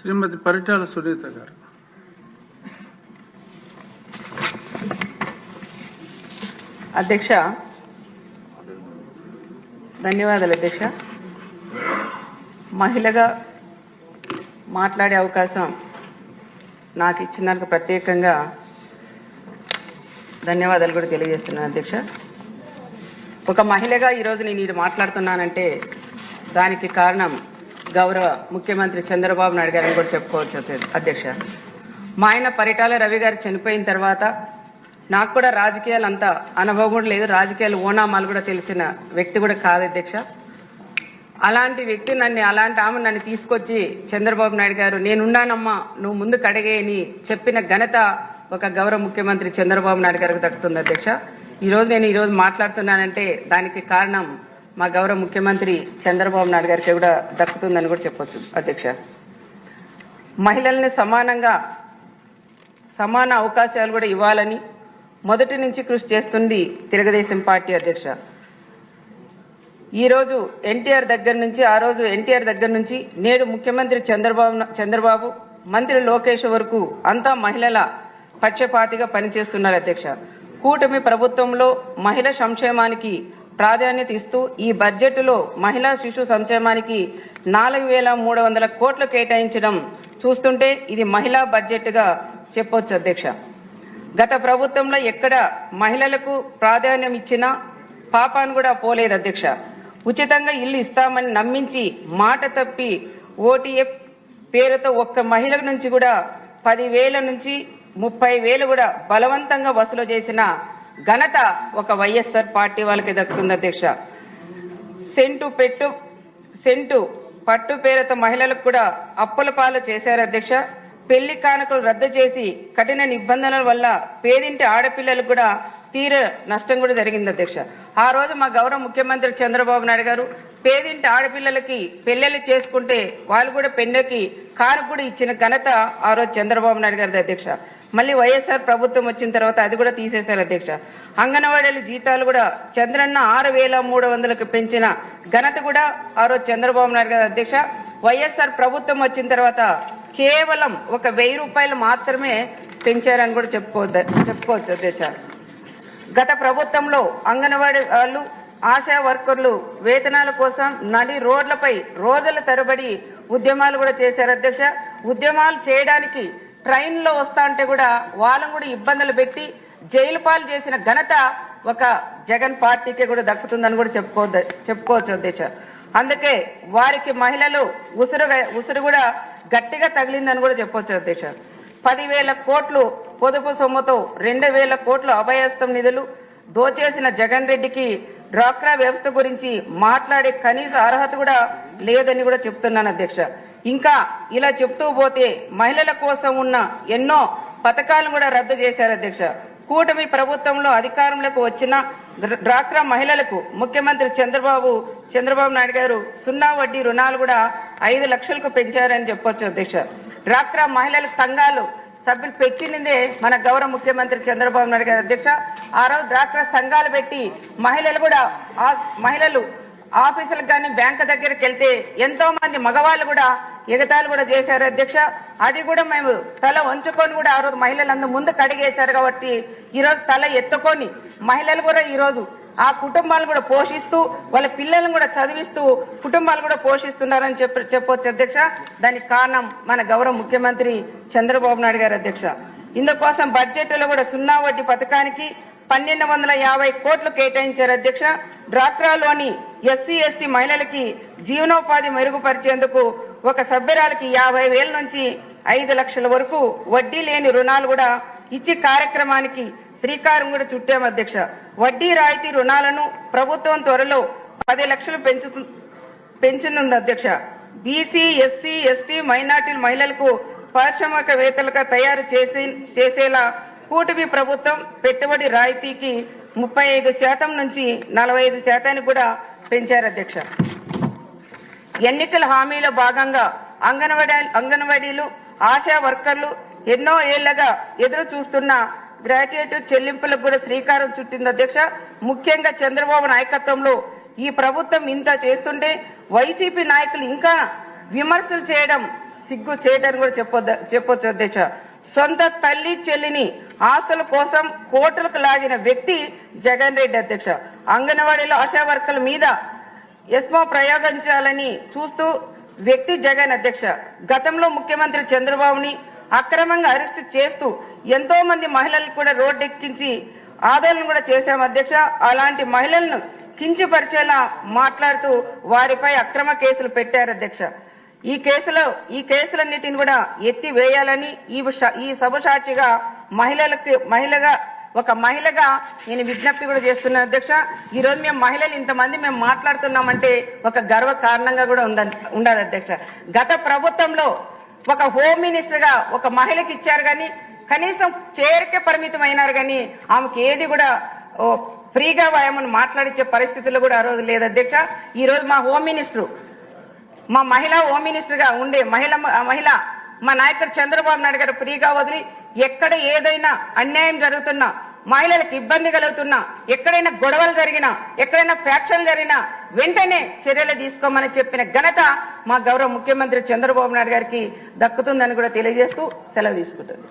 శ్రీమతి పరిటాల సునీత గారు. అధ్యక్ష ధన్యవాదాలు అధ్యక్ష. మహిళగా మాట్లాడే అవకాశం నాకు ఇచ్చినందుకు ప్రత్యేకంగా ధన్యవాదాలు కూడా తెలియజేస్తున్నాను అధ్యక్ష. ఒక మహిళగా ఈరోజు నేను ఇది మాట్లాడుతున్నానంటే దానికి కారణం గౌరవ ముఖ్యమంత్రి చంద్రబాబు నాయుడు గారిని కూడా చెప్పుకోవచ్చు అధ్యక్ష. మా ఆయన పరిటాల రవి గారు చనిపోయిన తర్వాత నాకు కూడా రాజకీయాలు అంత అనుభవం కూడా లేదు. రాజకీయాలు ఓనామాలు కూడా తెలిసిన వ్యక్తి కూడా కాదు అధ్యక్ష. అలాంటి వ్యక్తి నన్ను అలాంటి ఆమె నన్ను తీసుకొచ్చి చంద్రబాబు నాయుడు గారు నేనున్నానమ్మా నువ్వు ముందుకు అడిగేయని చెప్పిన ఘనత ఒక గౌరవ ముఖ్యమంత్రి చంద్రబాబు నాయుడు గారికి దక్కుతుంది అధ్యక్ష. ఈరోజు నేను ఈరోజు మాట్లాడుతున్నానంటే దానికి కారణం మా గౌరవ ముఖ్యమంత్రి చంద్రబాబు నాయుడు గారికి కూడా దక్కుతుందని కూడా చెప్పొచ్చు అధ్యక్ష. మహిళల్ని సమానంగా సమాన అవకాశాలు కూడా ఇవ్వాలని మొదటి నుంచి కృషి చేస్తుంది తెలుగుదేశం పార్టీ అధ్యక్ష. ఈ రోజు ఎన్టీఆర్ దగ్గర నుంచి ఆ రోజు ఎన్టీఆర్ దగ్గర నుంచి నేడు ముఖ్యమంత్రి చంద్రబాబు చంద్రబాబు మంత్రి లోకేష్ వరకు అంతా మహిళల పక్షపాతిగా పనిచేస్తున్నారు అధ్యక్ష. కూటమి ప్రభుత్వంలో మహిళ సంక్షేమానికి ప్రాధాన్యత ఇస్తూ ఈ బడ్జెట్లో మహిళా శిశు సంక్షేమానికి నాలుగు వేల మూడు వందల కోట్లు కేటాయించడం చూస్తుంటే ఇది మహిళా బడ్జెట్గా చెప్పొచ్చు అధ్యక్ష. గత ప్రభుత్వంలో ఎక్కడ మహిళలకు ప్రాధాన్యం ఇచ్చినా పాపాను కూడా పోలేదు అధ్యక్ష. ఉచితంగా ఇల్లు ఇస్తామని నమ్మించి మాట తప్పి ఓటీఎఫ్ పేరుతో ఒక్క మహిళ నుంచి కూడా పదివేల నుంచి ముప్పై వేలు కూడా బలవంతంగా వసూలు చేసిన ఘనత ఒక వైఎస్ఆర్ పార్టీ వాళ్ళకి దక్కుతుంది అధ్యక్ష. సెంటు పెట్టు సెంటు పట్టు పేరుతో మహిళలకు కూడా అప్పుల పాలు చేశారు అధ్యక్ష. పెళ్ళి కానుకలు రద్దు చేసి కఠిన నిబంధనల వల్ల పేదింటి ఆడపిల్లలకు కూడా తీర నష్టం కూడా జరిగింది అధ్యక్ష. ఆ రోజు మా గౌరవ ముఖ్యమంత్రి చంద్రబాబు నాయుడు గారు పేదింటి ఆడపిల్లలకి పెళ్ళిళ్ళు చేసుకుంటే వాళ్ళు కూడా పెన్నెకి కారు కూడా ఇచ్చిన ఘనత ఆ రోజు చంద్రబాబు నాయుడు గారిది అధ్యక్ష. మళ్ళీ వైఎస్ఆర్ ప్రభుత్వం వచ్చిన తర్వాత అది కూడా తీసేశారు అధ్యక్ష. అంగన్వాడీల జీతాలు కూడా చంద్రన్న ఆరు వేల మూడు వందలకు పెంచిన ఘనత కూడా ఆ రోజు చంద్రబాబు నాయుడు గారి అధ్యక్ష. వైఎస్ఆర్ ప్రభుత్వం వచ్చిన తర్వాత కేవలం ఒక వెయ్యి రూపాయలు మాత్రమే పెంచారని కూడా చెప్పుకోవద్దు చెప్పుకోవచ్చు అధ్యక్ష. గత ప్రభుత్వంలో అంగన్వాడీ వాళ్ళు ఆశా వర్కర్లు వేతనాల కోసం నడి రోడ్లపై రోజుల తరబడి ఉద్యమాలు కూడా చేశారు అధ్యక్ష. ఉద్యమాలు చేయడానికి ట్రైన్లో వస్తా అంటే కూడా వాళ్ళని కూడా ఇబ్బందులు పెట్టి జైలు పాలు చేసిన ఘనత ఒక జగన్ పార్టీకి కూడా దక్కుతుందని కూడా చెప్పుకోవద్దు చెప్పుకోవచ్చు అధ్యక్ష. అందుకే వారికి మహిళలు ఉసురు ఉసురు కూడా గట్టిగా తగిలిందని కూడా చెప్పవచ్చు అధ్యక్ష. పదివేల కోట్లు పొదుపు సొమ్ముతో రెండు వేల కోట్లు అభయస్తం నిధులు దోచేసిన జగన్ రెడ్డికి డ్వాక్రా వ్యవస్థ గురించి మాట్లాడే కనీస అర్హత కూడా లేదని కూడా చెప్తున్నాను అధ్యక్ష. ఇంకా ఇలా చెప్తూ పోతే మహిళల కోసం ఉన్న ఎన్నో పథకాలను కూడా రద్దు చేశారు అధ్యక్ష. కూటమి ప్రభుత్వంలో అధికారంలోకి వచ్చిన డ్వాక్రా మహిళలకు ముఖ్యమంత్రి చంద్రబాబు చంద్రబాబు నాయుడు గారు సున్నా వడ్డీ రుణాలు కూడా ఐదు లక్షలకు పెంచారని చెప్పొచ్చు అధ్యక్ష. డ్వాక్రా మహిళల సంఘాలు సభ్యులు పెట్టినదే మన గౌరవ ముఖ్యమంత్రి చంద్రబాబు నాయుడు గారు అధ్యక్ష. ఆ రోజు డ్వాక్రా సంఘాలు పెట్టి మహిళలు కూడా ఆ మహిళలు ఆఫీసులకు కానీ బ్యాంకు దగ్గరికి వెళ్తే ఎంతో మంది మగవాళ్ళు కూడా ఎగతాలు కూడా చేశారు అధ్యక్ష. అది కూడా మేము తల వంచుకొని కూడా ఆ రోజు మహిళలందరూ ముందు కడిగేశారు కాబట్టి ఈరోజు తల ఎత్తుకొని మహిళలు కూడా ఈరోజు ఆ కుటుంబాలు కూడా పోషిస్తూ వాళ్ళ పిల్లలను కూడా చదివిస్తూ కుటుంబాలు కూడా పోషిస్తున్నారని చెప్ప చెప్పొచ్చు అధ్యక్ష. దానికి కారణం మన గౌరవ ముఖ్యమంత్రి చంద్రబాబు నాయుడు గారు అధ్యక్ష. ఇందుకోసం బడ్జెట్లో కూడా సున్నా వడ్డీ పథకానికి పన్నెండు వందల యాభై కోట్లు కేటాయించారు అధ్యక్ష. డ్వాక్రాలోని ఎస్సీ ఎస్టీ మహిళలకి జీవనోపాధి మెరుగుపరిచేందుకు ఒక సభ్యురాలకి యాభై వేల నుంచి ఐదు లక్షల వరకు వడ్డీ లేని రుణాలు కూడా ఇచ్చి కార్యక్రమానికి శ్రీకారం కూడా చుట్టాము అధ్యక్ష. వడ్డీ రాయితీ రుణాలను ప్రభుత్వం త్వరలో పది లక్షలు పెంచు పెంచనుంది అధ్యక్ష. బీసీ ఎస్సీ ఎస్టీ మైనార్టీ మహిళలకు పారిశ్రామికవేత్తలుగా తయారు చేసి చేసేలా కూటమి ప్రభుత్వం పెట్టుబడి రాయితీకి ముప్పై ఐదు శాతం నుంచి నలభై ఐదు శాతానికి కూడా పెంచారు అధ్యక్ష. ఎన్నికల హామీలో భాగంగా అంగన్వాడీ అంగన్వాడీలు ఆశా వర్కర్లు ఎన్నో ఏళ్ళగా ఎదురు చూస్తున్న గ్రాడ్యుయేట్ చెల్లింపులకు కూడా శ్రీకారం చుట్టింది అధ్యక్ష. ముఖ్యంగా చంద్రబాబు నాయకత్వంలో ఈ ప్రభుత్వం ఇంత చేస్తుంటే వైసీపీ నాయకులు ఇంకా విమర్శలు చేయడం సిగ్గు చేయడానికి కూడా చెప్పొద్ద చెప్పొచ్చు అధ్యక్ష. సొంత తల్లి చెల్లిని ఆస్తుల కోసం కోర్టులకు లాగిన వ్యక్తి జగన్ రెడ్డి అధ్యక్ష. అంగన్వాడీలో ఆశా వర్కర్ల మీద ఎస్మో ప్రయోగించాలని చూస్తూ వ్యక్తి జగన్ అధ్యక్ష. గతంలో ముఖ్యమంత్రి చంద్రబాబుని అక్రమంగా అరెస్టు చేస్తూ ఎంతో మంది మహిళల్ని కూడా రోడ్డెక్కించి ఆందోళన కూడా చేశాం అధ్యక్ష. అలాంటి మహిళలను కించపరిచేలా మాట్లాడుతూ వారిపై అక్రమ కేసులు పెట్టారు అధ్యక్ష. ఈ కేసులో ఈ కేసులన్నిటిని కూడా ఎత్తి వేయాలని ఈ ఈ సభసాక్షిగా మహిళలకు మహిళగా ఒక మహిళగా నేను విజ్ఞప్తి కూడా చేస్తున్నాను. అధ్యక్ష ఈ రోజు మేము మహిళలు ఇంతమంది మేము మాట్లాడుతున్నామంటే ఒక గర్వ కారణంగా కూడా ఉంద ఉండాలి అధ్యక్ష. గత ప్రభుత్వంలో ఒక హోమ్ మినిస్టర్గా ఒక మహిళకి ఇచ్చారు కానీ కనీసం చేరికే పరిమితం అయినారు కానీ ఆమెకి ఏది కూడా ఫ్రీగా ఆమెను మాట్లాడించే పరిస్థితుల్లో కూడా ఆ రోజు లేదు అధ్యక్ష. ఈ రోజు మా హోమ్ మినిస్టర్ మా మహిళా హోమ్ మినిస్టర్గా ఉండే మహిళ మహిళ మా నాయకుడు చంద్రబాబు నాయుడు గారు ఫ్రీగా వదిలి ఎక్కడ ఏదైనా అన్యాయం జరుగుతున్నా మహిళలకు ఇబ్బంది కలుగుతున్నా ఎక్కడైనా గొడవలు జరిగినా ఎక్కడైనా ఫ్యాక్షన్ జరిగినా వెంటనే చర్యలు తీసుకోమని చెప్పిన ఘనత మా గౌరవ ముఖ్యమంత్రి చంద్రబాబు నాయుడు గారికి దక్కుతుందని కూడా తెలియజేస్తూ సెలవు తీసుకుంటుంది.